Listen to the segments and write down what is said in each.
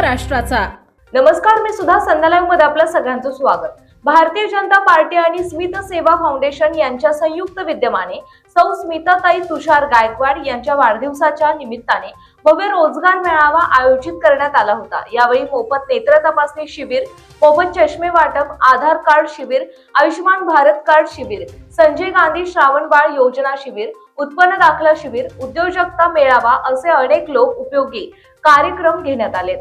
राष्ट्राचा नमस्कार मी सुद्धा संध्यालाईव्हमध्ये आपलं सगळ्यांचं स्वागत. भारतीय जनता पार्टी आणि स्मित सेवा फाउंडेशन यांच्या संयुक्त विद्यमाने सौ स्मिताताई तुषार गायकवाड यांच्या वाढदिवसाच्या निमित्ताने भव्य रोजगार मेळावा आयोजित करण्यात आला होता. यावेळी मोफत नेत्र तपासणी शिबिर मोफत चष्मे वाटप आधार कार्ड शिबिर आयुष्यमान भारत कार्ड शिबिर संजय गांधी श्रावण बाळ योजना शिबिर उत्पन्न दाखला शिबिर उद्योजकता मेळावा असे अनेक लोक उपयोगी कार्यक्रम घेण्यात आले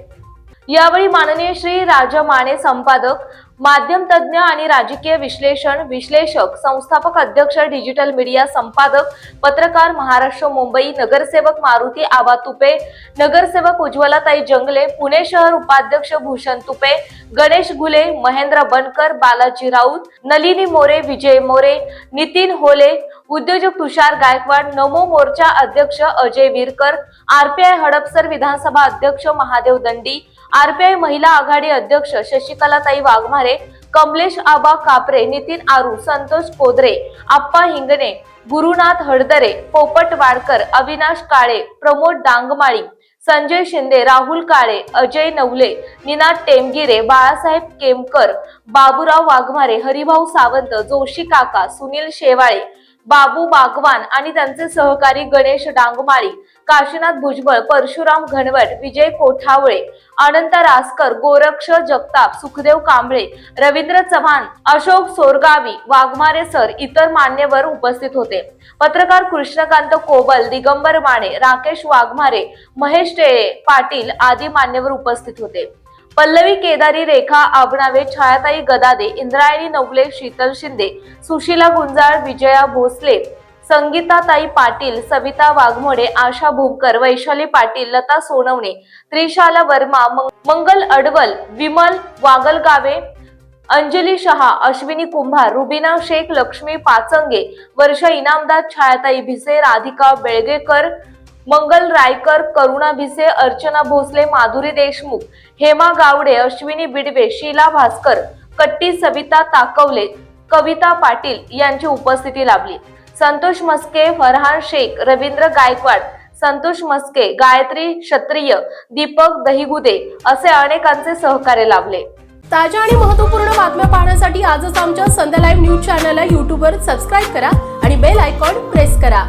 यावेळी माननीय श्री राजा माने संपादक माध्यम तज्ज्ञ आणि राजकीय विश्लेषण विश्लेषक संस्थापक अध्यक्ष डिजिटल मीडिया संपादक पत्रकार महाराष्ट्र मुंबई नगरसेवक मारुती आबा तुपे नगरसेवक उज्ज्वलाताई जंगले पुणे शहर उपाध्यक्ष भूषण तुपे गणेश घुले महेंद्र बनकर बालाजी राऊत नलिनी मोरे विजय मोरे नितीन होले उद्योजक तुषार गायकवाड नमो मोर्चा अध्यक्ष अजय विरकर आरपीआय हडपसर विधानसभा अध्यक्ष महादेव दंडी आरपीआय महिला आघाडी अध्यक्ष शशिकलाताई वाघमारे कमलेश आबा कापरे नितीन आरू संतोष कोदरे आप्पा हिंगणे गुरुनाथ हडदरे पोपट वाडकर अविनाश काळे प्रमोद डांगमाळी संजय शिंदे राहुल काळे अजय नवले निनाद टेमगिरे बाळासाहेब केमकर बाबूराव वाघमारे हरिभाऊ सावंत जोशी काका सुनील शेवाळे बाबू बागवान आणि त्यांचे सहकारी गणेश डांगमाळी काशीनाथ भुजबळ परशुराम घनवट विजय कोठावळे अनंत रासकर गोरक्ष जगताप सुखदेव कांबळे रवींद्र चव्हाण अशोक सोरगावी वाघमारे सर इतर मान्यवर उपस्थित होते. पत्रकार कृष्णकांत कोबल दिगंबर माने राकेश वाघमारे महेश टेळे पाटील आदी मान्यवर उपस्थित होते. पल्लवी केदारी रेखा आबनावे छायाताई गदादे इंद्रायणी नवले शीतल शिंदे सुशीला गुंजाळ विजया भोसले संगीताताई पाटील सविता वाघमोडे आशा भूमकर वैशाली पाटील लता सोनवणे त्रिशाला वर्मा मंग- मंगल अडवल विमल वागलगावे अंजली शहा अश्विनी कुंभार रुबिना शेख लक्ष्मी पाचंगे वर्षा इनामदार छायाताई भिसे राधिका बेळगेकर मंगल रायकर करुणा भिसे अर्चना भोसले माधुरी देशमुख हेमा गावडे अश्विनी बिडवे शीला भास्कर कट्टी सविता ताकवले कविता पाटील यांची उपस्थिती लाभली. संतोष मस्के फरहान शेख रवींद्र गायकवाड संतोष मस्के गायत्री क्षत्रिय दीपक दहिगुदे असे अनेकांचे सहकार्य लाभले. ताज्या आणि महत्त्वपूर्ण बातम्या पाहण्यासाठी आजच आमच्या संध्या लाईव्ह न्यूज चॅनलला यूट्यूबवर सबस्क्राईब करा आणि बेल आयकॉन प्रेस करा.